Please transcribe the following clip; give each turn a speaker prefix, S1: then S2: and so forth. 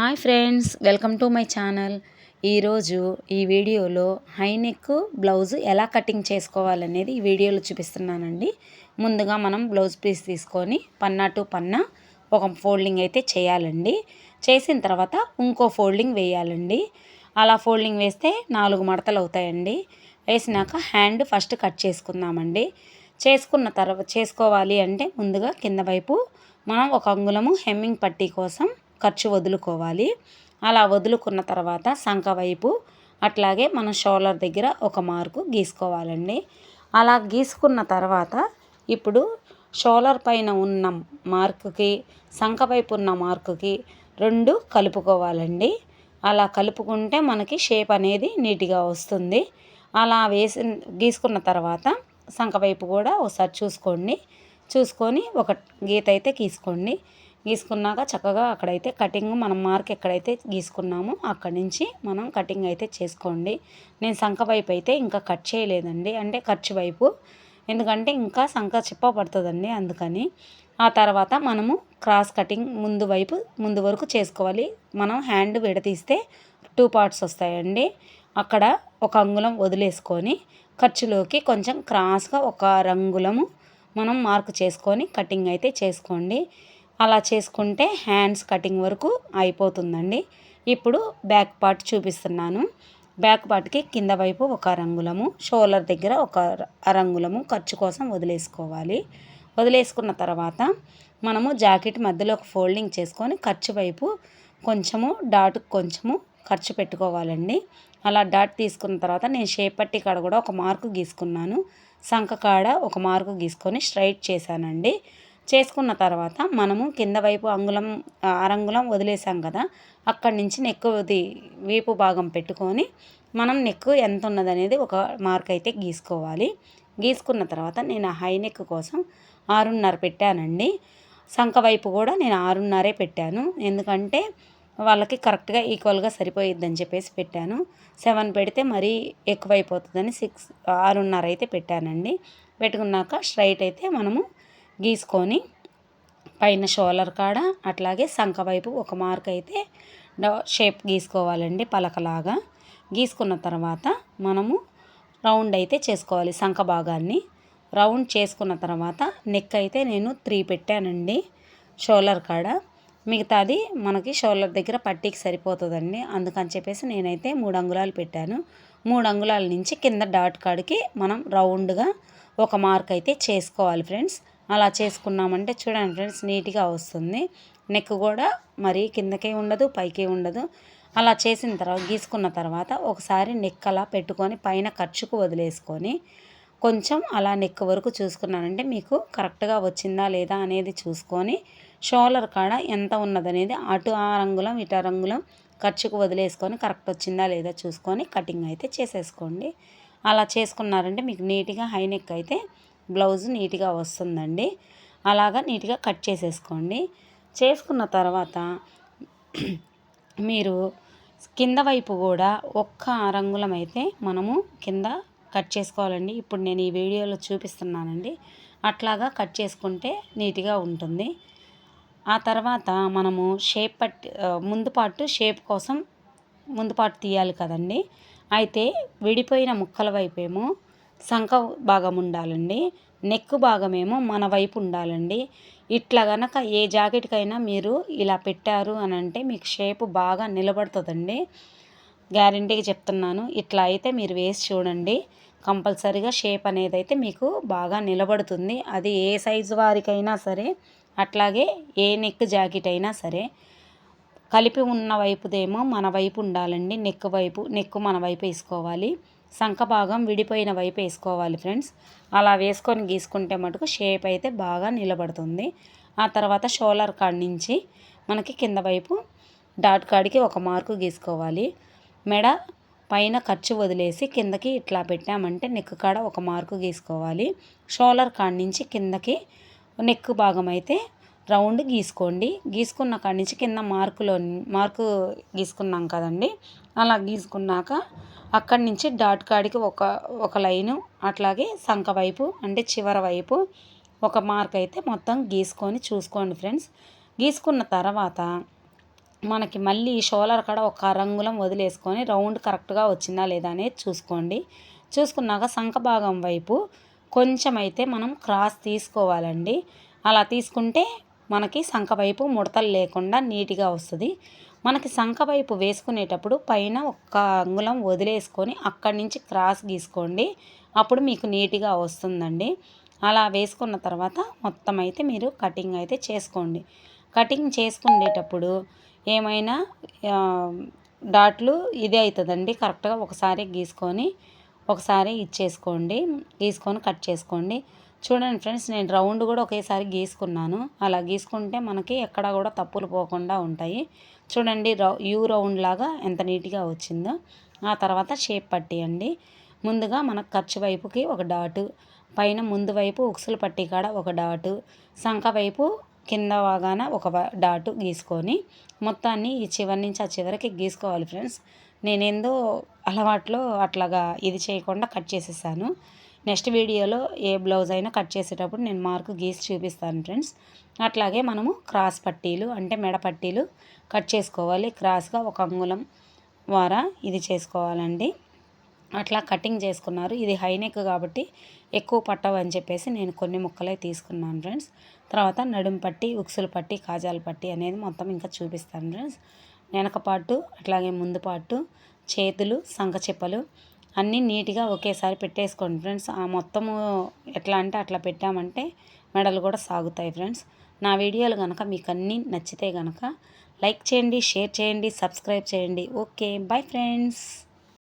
S1: Hi friends welcome to my channel. ఈరోజు ఈ వీడియోలో హైనెక్ బ్లౌజ్ ఎలా కటింగ్ చేసుకోవాలనేది ఈ వీడియోలో చూపిస్తున్నానండి. ముందుగా మనం బ్లౌజ్ పీస్ తీసుకొని పన్నా టు పన్నా ఒక ఫోల్డింగ్ అయితే చేయాలండి. చేసిన తర్వాత ఇంకో ఫోల్డింగ్ వేయాలండి. అలా ఫోల్డింగ్ వేస్తే నాలుగు మడతలు అవుతాయండి. వేసినాక హ్యాండ్ ఫస్ట్ కట్ చేసుకుందామండి. చేసుకున్న తర్వాత చేసుకోవాలి అంటే ముందుగా కింద వైపు మనం ఒక అంగుళము హెమ్మింగ్ పట్టీ కోసం ఖర్చు వదులుకోవాలి. అలా వదులుకున్న తర్వాత సంఖ వైపు అట్లాగే మన షోల్డర్ దగ్గర ఒక మార్కు గీసుకోవాలండి. అలా గీసుకున్న తర్వాత ఇప్పుడు షోలర్ పైన ఉన్న మార్కుకి సంఖ వైపు ఉన్న మార్కుకి రెండు కలుపుకోవాలండి. అలా కలుపుకుంటే మనకి షేప్ అనేది నీట్గా వస్తుంది. అలా వేసి గీసుకున్న తర్వాత సంఖ వైపు కూడా ఒకసారి చూసుకోండి. చూసుకొని ఒక గీత అయితే గీసుకోండి. గీసుకున్నాక చక్కగా అక్కడైతే కటింగ్ మనం మార్క్ ఎక్కడైతే గీసుకున్నామో అక్కడి నుంచి మనం కటింగ్ అయితే చేసుకోండి. నేను సంఖ వైపు అయితే ఇంకా కట్ చేయలేదండి. అంటే ఖర్చు వైపు. ఎందుకంటే ఇంకా సంఖ చిప్ప పడుతుందండి అందుకని. ఆ తర్వాత మనము క్రాస్ కటింగ్ ముందు వైపు ముందు వరకు చేసుకోవాలి. మనం హ్యాండ్ విడతీస్తే టూ పార్ట్స్ వస్తాయండి. అక్కడ ఒక అంగుళం వదిలేసుకొని ఖర్చులోకి కొంచెం క్రాస్గా ఒక రంగులము మనం మార్క్ చేసుకొని కటింగ్ అయితే చేసుకోండి. అలా చేసుకుంటే హ్యాండ్స్ కటింగ్ వరకు అయిపోతుందండి. ఇప్పుడు బ్యాక్ పార్ట్ చూపిస్తున్నాను. బ్యాక్ పార్ట్కి కింద వైపు ఒక రంగులము షోల్డర్ దగ్గర ఒక రంగులము ఖర్చు కోసం వదిలేసుకోవాలి. వదిలేసుకున్న తర్వాత మనము జాకెట్ మధ్యలో ఒక ఫోల్డింగ్ చేసుకొని ఖర్చు వైపు కొంచెము డాట్ కొంచెము ఖర్చు పెట్టుకోవాలండి. అలా డాట్ తీసుకున్న తర్వాత నేను షేప్ పట్టి కాడ కూడా ఒక మార్కు గీసుకున్నాను. సంఖ కాడ ఒక మార్కు గీసుకొని స్ట్రైట్ చేశానండి. చేసుకున్న తర్వాత మనము కింద వైపు అంగుళం అరంగుళం వదిలేసాం కదా అక్కడి నుంచి నెక్కుది వీపు భాగం పెట్టుకొని మనం నెక్ ఎంత ఉన్నదనేది ఒక మార్క్ అయితే గీసుకోవాలి. గీసుకున్న తర్వాత నేను హై నెక్ కోసం ఆరున్నర పెట్టానండి. సంఖ వైపు కూడా నేను ఆరున్నరే పెట్టాను. ఎందుకంటే వాళ్ళకి కరెక్ట్గా ఈక్వల్గా సరిపోయిద్దని చెప్పేసి పెట్టాను. సెవెన్ పెడితే మరీ ఎక్కువైపోతుందని సిక్స్ ఆరున్నర అయితే పెట్టానండి. పెట్టుకున్నాక స్ట్రైట్ అయితే మనము గీసుకొని పైన షోలర్ కాడ అట్లాగే సంఖ వైపు ఒక మార్క్ అయితే షేప్ గీసుకోవాలండి పలకలాగా. గీసుకున్న తర్వాత మనము రౌండ్ అయితే చేసుకోవాలి సంఖ భాగాన్ని. రౌండ్ చేసుకున్న తర్వాత నెక్ అయితే నేను త్రీ పెట్టానండి షోలర్ కాడ. మిగతాది మనకి షోల్డర్ దగ్గర పట్టీకి సరిపోతుందండి. అందుకని చెప్పేసి నేనైతే మూడు అంగుళాలు పెట్టాను. మూడు అంగుళాల నుంచి కింద డాట్ కాడికి మనం రౌండ్గా ఒక మార్క్ అయితే చేసుకోవాలి ఫ్రెండ్స్. అలా చేసుకున్నామంటే చూడండి ఫ్రెండ్స్ నీట్గా వస్తుంది. నెక్ కూడా మరీ కిందకే ఉండదు పైకి ఉండదు. అలా చేసిన తర్వాత గీసుకున్న తర్వాత ఒకసారి నెక్ అలా పెట్టుకొని పైన ఖర్చుకు వదిలేసుకొని కొంచెం అలా నెక్ వరకు చూసుకున్నానంటే మీకు కరెక్ట్గా వచ్చిందా లేదా అనేది చూసుకొని షోల్డర్ కాడ ఎంత ఉన్నదనేది అటు ఆ రంగులం ఇటు రంగులం ఖర్చుకు వదిలేసుకొని కరెక్ట్ వచ్చిందా లేదా చూసుకొని కటింగ్ అయితే చేసేసుకోండి. అలా చేసుకున్నారంటే మీకు నీట్గా హై నెక్ అయితే బ్లౌజ్ నీట్గా వస్తుందండి. అలాగా నీట్గా కట్ చేసేసుకోండి. చేసుకున్న తర్వాత మీరు కింద వైపు కూడా ఒక్క రంగులం అయితే మనము కింద కట్ చేసుకోవాలండి. ఇప్పుడు నేను ఈ వీడియోలో చూపిస్తున్నానండి. అట్లాగా కట్ చేసుకుంటే నీట్గా ఉంటుంది. ఆ తర్వాత మనము షేప్ పట్ ముందు పాటు షేప్ కోసం ముందు పాటు తీయాలి కదండి. అయితే విడిపోయిన ముక్కల వైపు ఏమో సంఖ భాగం ఉండాలండి. నెక్ భాగమేమో మన వైపు ఉండాలండి. ఇట్లా గనక ఏ జాకెట్కైనా మీరు ఇలా పెట్టారు అని అంటే మీకు షేపు బాగా నిలబడుతుందండి. గ్యారంటీగా చెప్తున్నాను. ఇట్లా అయితే మీరు వేసి చూడండి. కంపల్సరీగా షేప్ అనేది అయితే మీకు బాగా నిలబడుతుంది. అది ఏ సైజు వారికైనా సరే అట్లాగే ఏ నెక్ జాకెట్ అయినా సరే. కలిపి ఉన్న వైపుదేమో మన వైపు ఉండాలండి. నెక్ వైపు నెక్ మన వైపు వేసుకోవాలి. సంఖ భాగం విడిపోయిన వైపు వేసుకోవాలి ఫ్రెండ్స్. అలా వేసుకొని గీసుకుంటే మటుకు షేప్ అయితే బాగా నిలబడుతుంది. ఆ తర్వాత షోలర్ కాడి నుంచి మనకి కింద వైపు డాట్ కాడికి ఒక మార్కు గీసుకోవాలి. మెడ పైన ఖర్చు వదిలేసి కిందకి ఇట్లా పెట్టామంటే నెక్ కాడ ఒక మార్కు గీసుకోవాలి. షోలర్ కాడి నుంచి కిందకి నెక్ భాగం అయితే రౌండ్ గీసుకోండి. గీసుకున్న కాడి నుంచి కింద మార్కులో మార్కు గీసుకున్నాం కదండి. అలా గీసుకున్నాక అక్కడి నుంచి డాట్ కాడికి ఒక ఒక లైను అట్లాగే సంఖ వైపు అంటే చివర వైపు ఒక మార్క్ అయితే మొత్తం గీసుకొని చూసుకోండి ఫ్రెండ్స్. గీసుకున్న తర్వాత మనకి మళ్ళీ షోలర్ కాడ ఒక రంగులం వదిలేసుకొని రౌండ్ కరెక్ట్గా వచ్చిందా లేదా అనేది చూసుకోండి. చూసుకున్నాక సంఖ భాగం వైపు కొంచెం అయితే మనం క్రాస్ తీసుకోవాలండి. అలా తీసుకుంటే మనకి సంఖ వైపు ముడతలు లేకుండా నీట్గా వస్తుంది. మనకి సంఖ వైపు వేసుకునేటప్పుడు పైన ఒక్క అంగుళం వదిలేసుకొని అక్కడి నుంచి క్రాస్ గీసుకోండి. అప్పుడు మీకు నీట్గా వస్తుందండి. అలా వేసుకున్న తర్వాత మొత్తం అయితే మీరు కటింగ్ అయితే చేసుకోండి. కటింగ్ చేసుకునేటప్పుడు ఏమైనా డాట్లు ఇదే అవుతుందండి. కరెక్ట్గా ఒకసారి గీసుకొని ఒకసారి ఇచ్చేసుకోండి. గీసుకొని కట్ చేసుకోండి. చూడండి ఫ్రెండ్స్ నేను రౌండ్ కూడా ఒకేసారి గీసుకున్నాను. అలా గీసుకుంటే మనకి ఎక్కడ కూడా తప్పులు పోకుండా ఉంటాయి. చూడండి రౌ యూ రౌండ్ లాగా ఎంత నీట్గా వచ్చిందో. ఆ తర్వాత షేప్ పట్టేయండి. ముందుగా మన ఖర్చు వైపుకి ఒక డాటు పైన ముందు వైపు ఉక్సులు పట్టి కాడ ఒక డాటు సంఖ వైపు కింద వాగాన ఒక డాటు గీసుకొని మొత్తాన్ని ఈ చివరి నుంచి ఆ చివరికి గీసుకోవాలి ఫ్రెండ్స్. నేనేందో అలవాట్లో అట్లాగా ఇది చేయకుండా కట్ చేసేసాను. నెక్స్ట్ వీడియోలో ఏ బ్లౌజ్ అయినా కట్ చేసేటప్పుడు నేను మార్కు గీసి చూపిస్తాను ఫ్రెండ్స్. అట్లాగే మనము క్రాస్ పట్టీలు అంటే మెడ పట్టీలు కట్ చేసుకోవాలి. క్రాస్గా ఒక అంగుళం ద్వారా ఇది చేసుకోవాలండి. అట్లా కటింగ్ చేసుకున్నారు. ఇది హైనెక్ కాబట్టి ఎక్కువ పట్టవు అని చెప్పేసి నేను కొన్ని ముక్కలే తీసుకున్నాను ఫ్రెండ్స్. తర్వాత నడుం పట్టి ఉక్సులు పట్టి కాజాల పట్టి అనేది మొత్తం ఇంకా చూపిస్తాను ఫ్రెండ్స్. వెనక పాటు అట్లాగే ముందు పాటు చేతులు సంఖ చెప్పలు అన్నీ నీట్గా ఒకేసారి పెట్టేసుకోండి ఫ్రెండ్స్. ఆ మొత్తము ఎట్లా అంటే అట్లా పెట్టామంటే మెడలు కూడా సాగుతాయి ఫ్రెండ్స్. నా వీడియోలు కనుక మీకు అన్నీ నచ్చితే కనుక లైక్ చేయండి షేర్ చేయండి సబ్స్క్రైబ్ చేయండి. Okay bye friends.